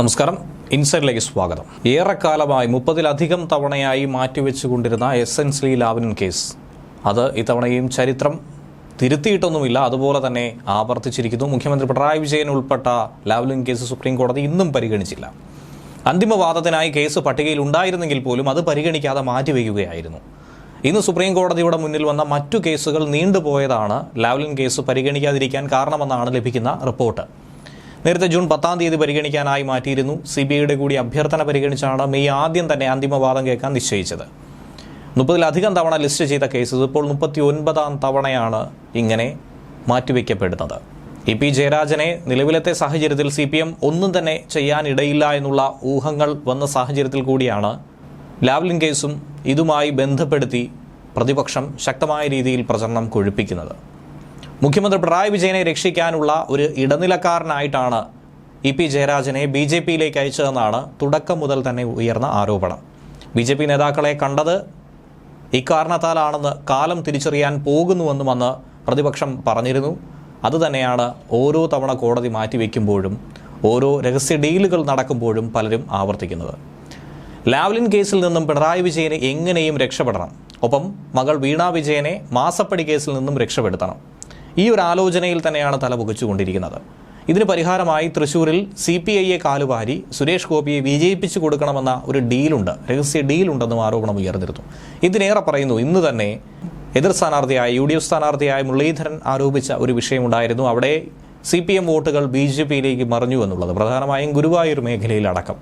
നമസ്കാരം. ഇൻസൈഡിലേക്ക് സ്വാഗതം. ഏറെക്കാലമായി മുപ്പതിലധികം തവണയായി മാറ്റിവെച്ചുകൊണ്ടിരുന്ന എസ് എൻ എസെൻസ്ലി ലാവ്ലിൻ കേസ്. അത് ഇത്തവണയും ചരിത്രം തിരുത്തിയിട്ടൊന്നുമില്ല. അതുപോലെ തന്നെ ആവർത്തിച്ചിരിക്കുന്നു. മുഖ്യമന്ത്രി പിണറായി വിജയൻ ഉൾപ്പെട്ട ലാവ്ലിൻ കേസ് സുപ്രീം കോടതി ഇന്നും പരിഗണിച്ചില്ല. അന്തിമവാദത്തിനായി കേസ് പട്ടികയിൽ ഉണ്ടായിരുന്നെങ്കിൽ പോലും അത് പരിഗണിക്കാതെ മാറ്റിവെക്കുകയായിരുന്നു. ഇന്ന് സുപ്രീം കോടതിയുടെ മുന്നിൽ വന്ന മറ്റു കേസുകൾ നീണ്ടുപോയതാണ് ലാവ്ലിൻ കേസ് പരിഗണിക്കാതിരിക്കാൻ കാരണമെന്നാണ് ലഭിക്കുന്ന റിപ്പോർട്ട്. നേരത്തെ ജൂൺ പത്താം തീയതി പരിഗണിക്കാനായി മാറ്റിയിരുന്നു. സി ബി ഐയുടെ കൂടി അഭ്യർത്ഥന പരിഗണിച്ചാണ് മെയ് ആദ്യം തന്നെ അന്തിമവാദം കേൾക്കാൻ നിശ്ചയിച്ചത്. മുപ്പതിലധികം തവണ ലിസ്റ്റ് ചെയ്ത കേസസ് ഇപ്പോൾ മുപ്പത്തി ഒൻപതാം തവണയാണ് ഇങ്ങനെ മാറ്റിവെക്കപ്പെടുന്നത്. ഇ പി ജയരാജനെ നിലവിലത്തെ സാഹചര്യത്തിൽ സി പി എം ഒന്നും തന്നെ ചെയ്യാനിടയില്ല എന്നുള്ള ഊഹങ്ങൾ വന്ന സാഹചര്യത്തിൽ കൂടിയാണ് ലാവ്ലിൻ കേസും ഇതുമായി ബന്ധപ്പെടുത്തി പ്രതിപക്ഷം ശക്തമായ രീതിയിൽ പ്രചരണം കൊഴുപ്പിക്കുന്നത്. മുഖ്യമന്ത്രി പിണറായി വിജയനെ രക്ഷിക്കാനുള്ള ഒരു ഇടനിലക്കാരനായിട്ടാണ് ഇ പി ജയരാജനെ ബി ജെ പിയിലേക്ക് അയച്ചതെന്നാണ് തുടക്കം മുതൽ തന്നെ ഉയർന്ന ആരോപണം. ബി ജെ പി നേതാക്കളെ കണ്ടത് ഇക്കാരണത്താലാണെന്ന് കാലം തിരിച്ചറിയാൻ പോകുന്നുവെന്നും അന്ന് പ്രതിപക്ഷം പറഞ്ഞിരുന്നു. അതുതന്നെയാണ് ഓരോ തവണ കോടതി മാറ്റിവെക്കുമ്പോഴും ഓരോ രഹസ്യ ഡീലുകൾ നടക്കുമ്പോഴും പലരും ആവർത്തിക്കുന്നത്. ലാവ്ലിൻ കേസിൽ നിന്നും പിണറായി വിജയനെ എങ്ങനെയും രക്ഷപ്പെടണം. ഒപ്പം മകൾ വീണാ വിജയനെ മാസപ്പടി കേസിൽ നിന്നും രക്ഷപ്പെടുത്തണം. ഈ ഒരു ആലോചനയിൽ തന്നെയാണ് തല പുകച്ചുകൊണ്ടിരിക്കുന്നത്. ഇതിന് പരിഹാരമായി തൃശൂരിൽ സി പി ഐയെ കാലുവാരി സുരേഷ് ഗോപിയെ വിജയിപ്പിച്ചു കൊടുക്കണമെന്ന ഒരു ഡീലുണ്ട്. രഹസ്യ ഡീലുണ്ടെന്നും ആരോപണം ഉയർന്നിരുന്നു. ഇതിനേറെ പറയുന്നു ഇന്ന് തന്നെ എതിർ സ്ഥാനാർത്ഥിയായ യു ഡി എഫ് സ്ഥാനാർത്ഥിയായ മുരളീധരൻ ആരോപിച്ച ഒരു വിഷയമുണ്ടായിരുന്നു. അവിടെ സി പി എം വോട്ടുകൾ ബി ജെ പിയിലേക്ക് മറിഞ്ഞു എന്നുള്ളത് പ്രധാനമായും ഗുരുവായൂർ മേഖലയിലടക്കം.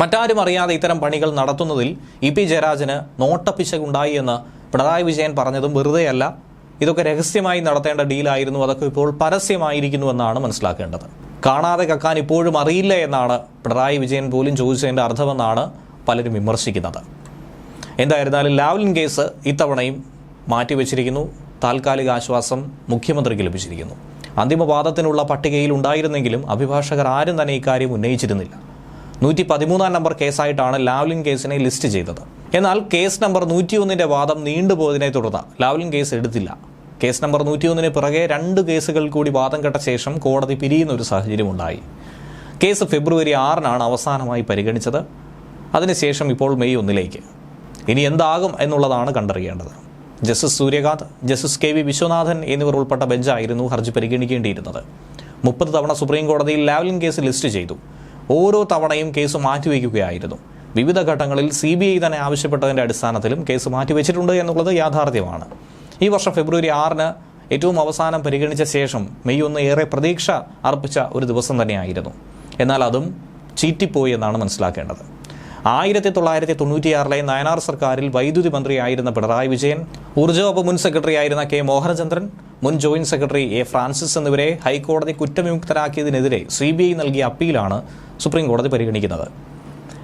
മറ്റാരും അറിയാതെ ഇത്തരം പണികൾ നടത്തുന്നതിൽ ഇ പി ജയരാജന് നോട്ടപ്പിശകുണ്ടായി എന്ന് പിണറായി വിജയൻ പറഞ്ഞതും വെറുതെയല്ല. ഇതൊക്കെ രഹസ്യമായി നടത്തേണ്ട ഡീലായിരുന്നു. അതൊക്കെ ഇപ്പോൾ പരസ്യമായിരിക്കുന്നുവെന്നാണ് മനസ്സിലാക്കേണ്ടത്. കാണാതെ കക്കാൻ ഇപ്പോഴും അറിയില്ല എന്നാണ് പിണറായി വിജയൻ പോലും ചോദിച്ചതിന്റെ അർത്ഥമെന്നാണ് പലരും വിമർശിക്കുന്നത്. എന്തായിരുന്നാലും ലാവ്ലിൻ കേസ് ഇത്തവണയും മാറ്റിവെച്ചിരിക്കുന്നു. താൽക്കാലിക ആശ്വാസം മുഖ്യമന്ത്രിക്ക് ലഭിച്ചിരിക്കുന്നു. അന്തിമവാദത്തിനുള്ള പട്ടികയിൽ ഉണ്ടായിരുന്നെങ്കിലും അഭിഭാഷകർ ആരും തന്നെ ഇക്കാര്യം ഉന്നയിച്ചിരുന്നില്ല. നൂറ്റി പതിമൂന്നാം നമ്പർ കേസായിട്ടാണ് ലാവ്ലിൻ കേസിനെ ലിസ്റ്റ് ചെയ്തത്. എന്നാൽ കേസ് നമ്പർ നൂറ്റിയൊന്നിന്റെ വാദം നീണ്ടുപോയതിനെ തുടർന്ന് ലാവ്ലിൻ കേസ് എടുത്തില്ല. കേസ് നമ്പർ നൂറ്റിയൊന്നിന് പിറകെ രണ്ട് കേസുകൾ കൂടി വാദം കേട്ട ശേഷം കോടതി പിരിയുന്ന ഒരു സാഹചര്യമുണ്ടായി. കേസ് ഫെബ്രുവരി ആറിനാണ് അവസാനമായി പരിഗണിച്ചത്. അതിനുശേഷം ഇപ്പോൾ മെയ് ഒന്നിലേക്ക്. ഇനി എന്താകും എന്നുള്ളതാണ് കണ്ടറിയേണ്ടത്. Justice Suryakant justice K V Viswanathan എന്നിവർ ഉൾപ്പെട്ട ബെഞ്ചായിരുന്നു ഹർജി പരിഗണിക്കേണ്ടിയിരുന്നത്. മുപ്പത് തവണ സുപ്രീം കോടതിയിൽ ലാവ്ലിൻ കേസ് ലിസ്റ്റ് ചെയ്തു. ഓരോ തവണയും കേസ് മാറ്റിവെക്കുകയായിരുന്നു. വിവിധ ഘട്ടങ്ങളിൽ സി ബി ഐ തന്നെ ആവശ്യപ്പെട്ടതിന്റെ അടിസ്ഥാനത്തിലും കേസ് മാറ്റിവെച്ചിട്ടുണ്ട് എന്നുള്ളത് യാഥാർത്ഥ്യമാണ്. ഈ വർഷം ഫെബ്രുവരി ആറിന് ഏറ്റവും അവസാനം പരിഗണിച്ച ശേഷം മെയ് ഒന്ന് ഏറെ പ്രതീക്ഷ അർപ്പിച്ച ഒരു ദിവസം തന്നെയായിരുന്നു. എന്നാൽ അതും ചീറ്റിപ്പോയി എന്നാണ് മനസ്സിലാക്കേണ്ടത്. ആയിരത്തി തൊള്ളായിരത്തി തൊണ്ണൂറ്റിയാറിലെ നയനാർ സർക്കാരിൽ വൈദ്യുതി മന്ത്രിയായിരുന്ന പിണറായി വിജയൻ ഊർജവകുപ്പ് മുൻ സെക്രട്ടറി ആയിരുന്ന കെ മോഹനചന്ദ്രൻ മുൻ ജോയിന്റ് സെക്രട്ടറി എ ഫ്രാൻസിസ് എന്നിവരെ ഹൈക്കോടതി കുറ്റവിമുക്തരാക്കിയതിനെതിരെ സി ബി ഐ നൽകിയ അപ്പീലാണ് സുപ്രീം കോടതി പരിഗണിക്കുന്നത്.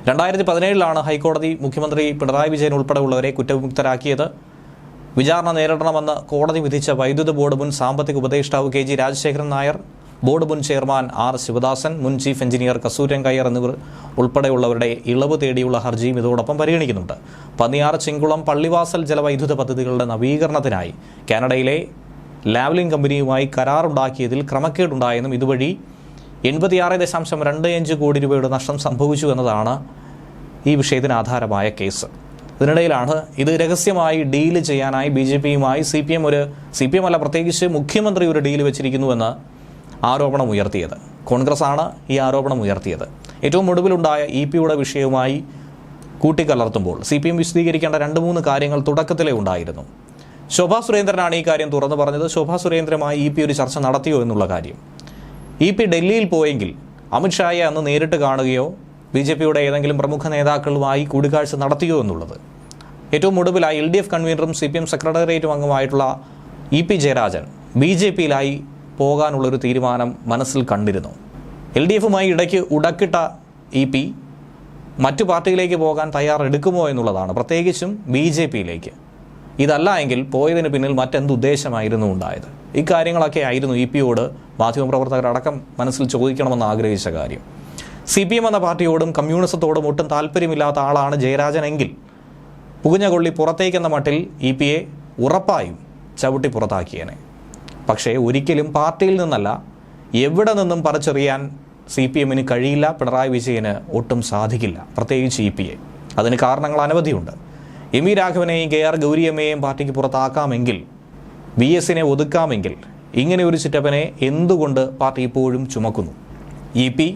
രണ്ടായിരത്തി പതിനേഴിലാണ് ഹൈക്കോടതി മുഖ്യമന്ത്രി പിണറായി വിജയൻ ഉൾപ്പെടെയുള്ളവരെ കുറ്റവിമുക്തരാക്കിയത്. വിചാരണ നേരിടണമെന്ന് കോടതി വിധിച്ച വൈദ്യുത ബോർഡ് മുൻ സാമ്പത്തിക ഉപദേഷ്ടാവ് K G Rajasekharan Nair board മുൻ ചെയർമാൻ ആർ ശിവദാസൻ മുൻ ചീഫ് എഞ്ചിനീയർ കസൂരൻ കയ്യർ എന്നിവർ ഉൾപ്പെടെയുള്ളവരുടെ ഇളവ് തേടിയുള്ള ഹർജിയും ഇതോടൊപ്പം പരിഗണിക്കുന്നുണ്ട്. പന്നിയാർ ചിങ്കുളം പള്ളിവാസൽ ജലവൈദ്യുത പദ്ധതികളുടെ നവീകരണത്തിനായി കാനഡയിലെ ലാവ്ലിൻ കമ്പനിയുമായി കരാറുണ്ടാക്കിയതിൽ ക്രമക്കേടുണ്ടായെന്നും ഇതുവഴി എൺപത്തിയാറ് ദശാംശം രണ്ട് അഞ്ച് കോടി രൂപയുടെ നഷ്ടം സംഭവിച്ചു എന്നതാണ് ഈ വിഷയത്തിന് ആധാരമായ കേസ്. ഇതിനിടയിലാണ് ഇത് രഹസ്യമായി ഡീൽ ചെയ്യാനായി ബി ജെ പിയുമായി സി പി എം ഒരു സി പി എം അല്ല പ്രത്യേകിച്ച് മുഖ്യമന്ത്രി ഒരു ഡീൽ വെച്ചിരിക്കുന്നുവെന്ന് ആരോപണം ഉയർത്തിയത്. കോൺഗ്രസ് ആണ് ഈ ആരോപണം ഉയർത്തിയത്. ഏറ്റവും ഒടുവിലുണ്ടായ ഇ പിയുടെ വിഷയവുമായി കൂട്ടിക്കലർത്തുമ്പോൾ സി പി എം വിശദീകരിക്കേണ്ട രണ്ട് മൂന്ന് കാര്യങ്ങൾ തുടക്കത്തിലേ ഉണ്ടായിരുന്നു. ശോഭാ സുരേന്ദ്രനാണ് ഈ കാര്യം തുറന്നു പറഞ്ഞത്. ശോഭാ സുരേന്ദ്രമായി ഇ പി ഒരു ചർച്ച നടത്തിയോ എന്നുള്ള കാര്യം. ഇ പി ഡൽഹിയിൽ പോയെങ്കിൽ അമിത്ഷായെ അന്ന് നേരിട്ട് കാണുകയോ ബി ജെ പിയുടെ ഏതെങ്കിലും പ്രമുഖ നേതാക്കളുമായി കൂടിക്കാഴ്ച നടത്തിയോ എന്നുള്ളത്. ഏറ്റവും ഒടുവിലായി എൽ ഡി എഫ് കൺവീനറും സി പി എം സെക്രട്ടേറിയറ്റും അംഗമായിട്ടുള്ള E P Jayarajan B J പിയിലായി പോകാനുള്ളൊരു തീരുമാനം മനസ്സിൽ കണ്ടിരുന്നു. എൽ ഡി എഫുമായി ഇടയ്ക്ക് ഉടക്കിട്ട ഇ പി മറ്റു പാർട്ടിയിലേക്ക് പോകാൻ തയ്യാറെടുക്കുമോ എന്നുള്ളതാണ്. പ്രത്യേകിച്ചും ബി ജെ പിയിലേക്ക്. ഇതല്ല എങ്കിൽ പോയതിന് പിന്നിൽ മറ്റെന്ത് ഉദ്ദേശമായിരുന്നു ഉണ്ടായത്? ഇക്കാര്യങ്ങളൊക്കെ ആയിരുന്നു ഇ പിയോട് മാധ്യമപ്രവർത്തകരടക്കം മനസ്സിൽ ചോദിക്കണമെന്ന് ആഗ്രഹിച്ച കാര്യം. സി പി എം എന്ന പാർട്ടിയോടും കമ്മ്യൂണിസത്തോടും ഒട്ടും താല്പര്യമില്ലാത്ത ആളാണ് ജയരാജനെങ്കിൽ പുകഞ്ഞ കൊള്ളി പുറത്തേക്കെന്ന മട്ടിൽ ഇ പി എ ഉറപ്പായും ചവിട്ടി പുറത്താക്കിയേനെ. പക്ഷേ ഒരിക്കലും പാർട്ടിയിൽ നിന്നല്ല എവിടെ നിന്നും പറിച്ചെറിയാൻ സി പി എമ്മിന് കഴിയില്ല പിണറായി വിജയന് ഒട്ടും സാധിക്കില്ല പ്രത്യേകിച്ച് ഇ പി എ. അതിന് കാരണങ്ങൾ അനവധിയുണ്ട്. എം വി രാഘവനെയും കെ ആർ ഗൗരിയമ്മയെയും പാർട്ടിക്ക് പുറത്താക്കാമെങ്കിൽ വി എസിനെ ഒതുക്കാമെങ്കിൽ ഇങ്ങനെ ഒരു ചിറ്റപ്പനെ എന്തുകൊണ്ട് പാർട്ടി ഇപ്പോഴും ചുമക്കുന്നു? ഇ പി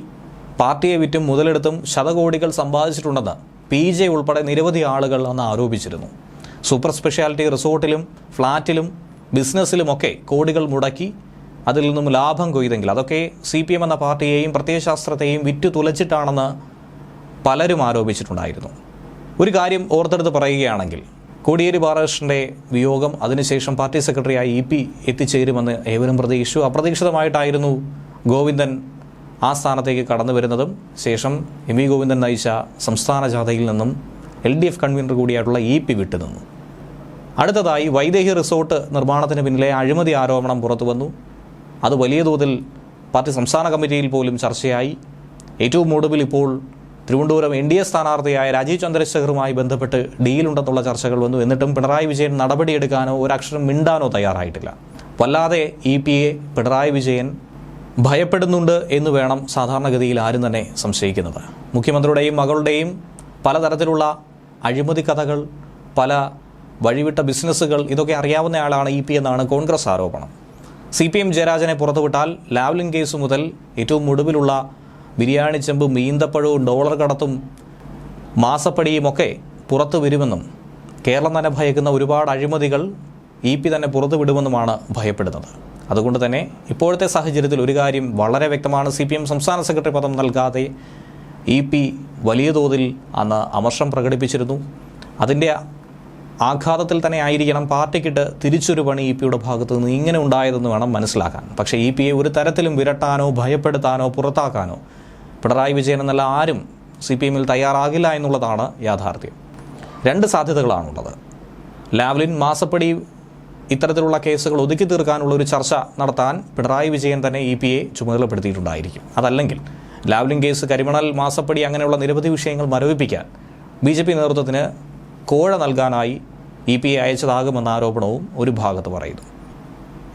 പാർട്ടിയെ വിറ്റും മുതലെടുത്തും ശതകോടികൾ സമ്പാദിച്ചിട്ടുണ്ടെന്ന് പി ജെ ഉൾപ്പെടെ നിരവധി ആളുകൾ അന്ന് ആരോപിച്ചിരുന്നു. സൂപ്പർ സ്പെഷ്യാലിറ്റി റിസോർട്ടിലും ഫ്ലാറ്റിലും ബിസിനസ്സിലുമൊക്കെ കോടികൾ മുടക്കി അതിൽ നിന്നും ലാഭം കൊയ്തെങ്കിൽ അതൊക്കെ സി പി എം എന്ന പാർട്ടിയെയും പ്രത്യയശാസ്ത്രത്തെയും വിറ്റു തുലച്ചിട്ടാണെന്ന് പലരും ആരോപിച്ചിട്ടുണ്ടായിരുന്നു. ഒരു കാര്യം ഓർത്തെടുത്ത് പറയുകയാണെങ്കിൽ കോടിയേരി ബാലകൃഷ്ണന്റെ വിയോഗം അതിനുശേഷം പാർട്ടി സെക്രട്ടറിയായി ഇ പി എത്തിച്ചേരുമെന്ന് ഏവരും പ്രതീക്ഷിച്ചു. അപ്രതീക്ഷിതമായിട്ടായിരുന്നു ഗോവിന്ദൻ ആ സ്ഥാനത്തേക്ക് കടന്നു വരുന്നതും ശേഷം എം വി ഗോവിന്ദൻ നയിച്ച സംസ്ഥാന ജാഥയിൽ നിന്നും എൽ ഡി എഫ് കൺവീനർ കൂടിയായിട്ടുള്ള ഇ പി വിട്ടുനിന്നു അടുത്തതായി വൈദേഹി റിസോർട്ട് നിർമ്മാണത്തിന് പിന്നിലെ അഴിമതി ആരോപണം പുറത്തു വന്നു. അത് വലിയ തോതിൽ പാർട്ടി സംസ്ഥാന കമ്മിറ്റിയിൽ പോലും ചർച്ചയായി. ഏറ്റവും ഒടുവിൽ ഇപ്പോൾ തിരുവനന്തപുരം എൻ ഡി എ സ്ഥാനാർത്ഥിയായ രാജീവ് ചന്ദ്രശേഖറുമായി ബന്ധപ്പെട്ട് ഡീലുണ്ടെന്നുള്ള ചർച്ചകൾ വന്നു. എന്നിട്ടും പിണറായി വിജയൻ നടപടിയെടുക്കാനോ ഒരക്ഷരം മിണ്ടാനോ തയ്യാറായിട്ടില്ല. വല്ലാതെ E P A Pinarayi Vijayan ഭയപ്പെടുന്നുണ്ട് എന്ന് വേണം സാധാരണഗതിയിൽ ആരും തന്നെ സംശയിക്കുന്നത്. മുഖ്യമന്ത്രിയുടെയും മകളുടെയും പലതരത്തിലുള്ള അഴിമതി കഥകൾ പല വഴിവിട്ട ബിസിനസ്സുകൾ ഇതൊക്കെ അറിയാവുന്നയാളാണ് ഇ പി എന്നാണ് കോൺഗ്രസ് ആരോപണം. സി പി എം ജയരാജനെ പുറത്തുവിട്ടാൽ ലാവ്ലിൻ കേസ് മുതൽ ഏറ്റവും ഒടുവിലുള്ള ബിരിയാണി ചെമ്പും ഈന്തപ്പഴവും ഡോളർ കടത്തും മാസപ്പടിയുമൊക്കെ പുറത്തു വരുമെന്നും കേരളം തന്നെ ഭയക്കുന്ന ഒരുപാട് അഴിമതികൾ ഇ പി തന്നെ പുറത്തുവിടുമെന്നുമാണ് ഭയപ്പെടുന്നത്. അതുകൊണ്ട് തന്നെ ഇപ്പോഴത്തെ സാഹചര്യത്തിൽ ഒരു കാര്യം വളരെ വ്യക്തമാണ്. സി പി എം സംസ്ഥാന സെക്രട്ടറി പദം നൽകാതെ ഇ പി വലിയ തോതിൽ അന്ന് അമർഷം പ്രകടിപ്പിച്ചിരുന്നു. അതിന്റെ ആഘാതത്തിൽ തന്നെ ആയിരിക്കണം പാർട്ടിക്കിട്ട് തിരിച്ചൊരു പണി ഇ പിയുടെ ഭാഗത്തു നിന്ന് ഇങ്ങനെ ഉണ്ടായതെന്ന് വേണം മനസ്സിലാക്കാൻ. പക്ഷേ ഇ പിയെ ഒരു തരത്തിലും വിരട്ടാനോ ഭയപ്പെടുത്താനോ പുറത്താക്കാനോ പിണറായി വിജയൻ എന്നല്ല ആരും സി പി എമ്മിൽ തയ്യാറാകില്ല എന്നുള്ളതാണ് യാഥാർത്ഥ്യം. രണ്ട് സാധ്യതകളാണുള്ളത്. ലാവ്ലിൻ മാസപ്പടി ഇത്തരത്തിലുള്ള കേസുകൾ ഒതുക്കി തീർക്കാനുള്ള ഒരു ചർച്ച നടത്താൻ പിണറായി വിജയൻ തന്നെ ഇ പി എ ചുമതലപ്പെടുത്തിയിട്ടുണ്ടായിരിക്കും. അതല്ലെങ്കിൽ ലാവ്ലിൻ കേസ് കരിമണൽ മാസപ്പടി അങ്ങനെയുള്ള നിരവധി വിഷയങ്ങൾ മരവിപ്പിക്കാൻ ബി ജെ പി നേതൃത്വത്തിന് കോഴ നൽകാനായി ഇ പി എ അയച്ചതാകുമെന്ന ആരോപണവും ഒരു ഭാഗത്ത് പറയുന്നു.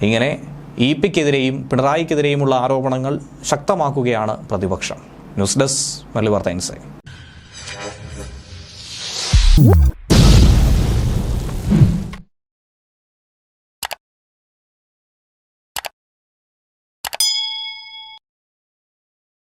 ഇങ്ങനെ ഇ പിക്കെതിരെയും പിണറായിക്കെതിരെയുമുള്ള ആരോപണങ്ങൾ ശക്തമാക്കുകയാണ് പ്രതിപക്ഷം. News desk മല്ലിവാർത്ത ഇൻസൈ